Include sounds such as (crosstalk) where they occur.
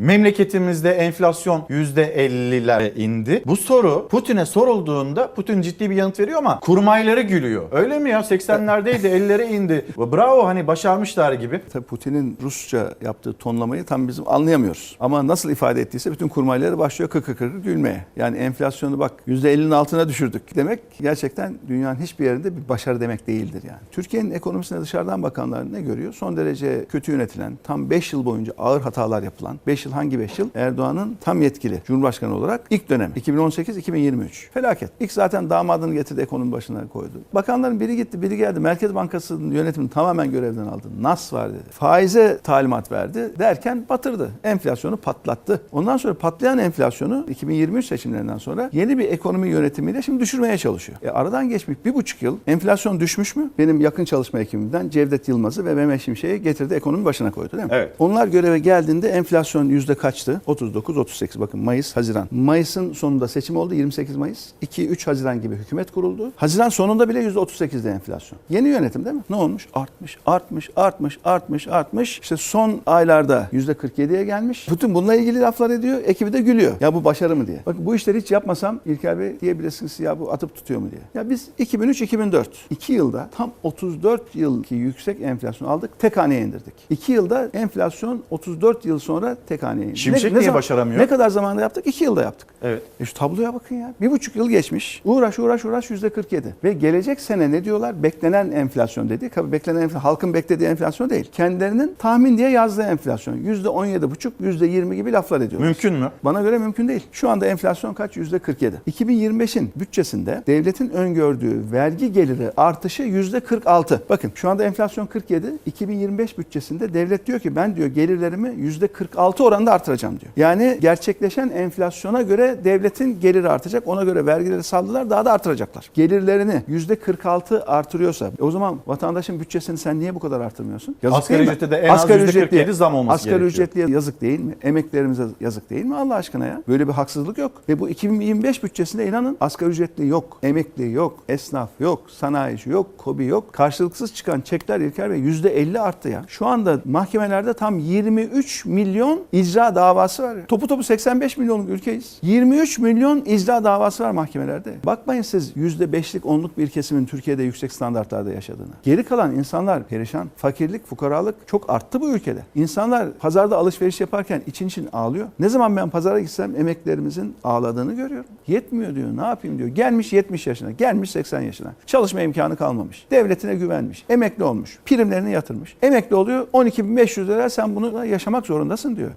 Memleketimizde enflasyon %50'lere indi. Bu soru Putin'e sorulduğunda Putin ciddi bir yanıt veriyor ama kurmayları gülüyor. Öyle mi ya? 80'lerdeydi 50'lere (laughs) indi. Bravo hani başarmışlar gibi. Tabii Putin'in Rusça yaptığı tonlamayı tam bizim anlayamıyoruz. Ama nasıl ifade ettiyse bütün kurmayları başlıyor kıkır kıkır gülmeye. Yani enflasyonu bak %50'nin altına düşürdük demek gerçekten dünyanın hiçbir yerinde bir başarı demek değildir yani. Türkiye'nin ekonomisine dışarıdan bakanlar ne görüyor? Son derece kötü yönetilen, tam 5 yıl boyunca ağır hatalar yapılan, 5 yıl hangi 5 yıl? Erdoğan'ın tam yetkili Cumhurbaşkanı olarak ilk dönem 2018-2023. Felaket. İlk zaten damadını getirdi ekonomi başına koydu. Bakanların biri gitti biri geldi. Merkez Bankası'nın yönetimini tamamen görevden aldı. Nas var dedi. Faize talimat verdi derken batırdı. Enflasyonu patlattı. Ondan sonra patlayan enflasyonu 2023 seçimlerinden sonra yeni bir ekonomi yönetimiyle şimdi düşürmeye çalışıyor. E aradan geçmiş bir buçuk yıl enflasyon düşmüş mü? Benim yakın çalışma ekibimden Cevdet Yılmaz'ı ve Mehmet Şimşek'i getirdi ekonomi başına koydu değil mi? Evet. Onlar göreve geldiğinde enflasyon yüzde kaçtı? 39-38 bakın Mayıs, Haziran. Mayıs'ın sonunda seçim oldu 28 Mayıs. 2-3 Haziran gibi hükümet kuruldu. Haziran sonunda bile yüzde 38'de enflasyon. Yeni yönetim değil mi? Ne olmuş? Artmış, artmış, artmış, artmış, artmış. İşte son aylarda yüzde 47'ye gelmiş. Bütün bununla ilgili laflar ediyor. Ekibi de gülüyor. Ya bu başarı mı diye. Bakın bu işleri hiç yapmasam İlker Bey diyebilirsiniz ya bu atıp tutuyor mu diye. Ya biz 2003-2004 2 yılda tam 34 yılki yüksek enflasyon aldık. Tek haneye indirdik. 2 yılda enflasyon 34 yıl sonra tek haneye indi. Şimşek niye zaman- başaramıyor? Ne kadar zamanda yaptık? 2 yılda yaptık. Evet. E şu tabloya bakın ya. Bir buçuk yıl geçmiş. Uğraş uğraş uğraş yüzde 47. Ve gelecek sene ne diyorlar? Beklenen enflasyon dedi. Tabii beklenen enflasyon, halkın beklediği enflasyon değil. Kendilerinin tahmin diye yazdığı enflasyon. Yüzde 17 buçuk, yüzde 20 gibi laflar ediyorlar. Mümkün mü? Bana göre mümkün değil. Şu anda enflasyon kaç? Yüzde 47. 2025'in bütçesinde devletin öngördüğü vergi geliri artışı yüzde 46. Bakın şu anda enflasyon 47. 2025 bütçesinde devlet diyor ki ben diyor gelirlerimi yüzde 46 oranında artıracağım diyor. Yani gerçekleşen enflasyona göre devletin geliri artacak. Ona göre vergileri saldılar daha da artıracaklar. Gelirlerini yüzde 46 artırıyorsa e o zaman vatandaşın bütçesini sen niye bu kadar artırmıyorsun? Asgari değil mi? ücrete de en az Asgari yüzde ücretliye- 47 zam olması Asgari gerekiyor. ücretliye yazık değil mi? Emeklerimize yazık değil mi Allah aşkına ya? Böyle bir haksızlık yok. Ve bu 2025 bütçesinde inanın asgari ücretli yok, emekli yok, esnaf yok, sanayici yok, kobi yok. Karşılıksız çıkan çekler İlker Bey %50 arttı ya. Şu anda mahkemelerde tam 23 milyon icra davası var. Topu topu 85 milyonluk ülkeyiz. 23 milyon icra davası var mahkemelerde. Bakmayın siz %5'lik 10'luk bir kesimin Türkiye'de yüksek standartlarda yaşadığını. Geri kalan insanlar perişan. Fakirlik, fukaralık çok arttı bu ülkede. İnsanlar pazarda alışveriş yaparken için için ağlıyor. Ne zaman ben pazara gitsem emeklerimizin ağladığını görüyorum. Yetmiyor diyor. Ne yapayım diyor. Gelmiş 70 yaşına, gelmiş 80 yaşına. Çalışma imkanı kalmamış. Devletine güvenmiş. Emekli olmuş. Primlerini yatırmış. Emekli oluyor 12.500 lira sen bunu yaşamak zorundasın diyor.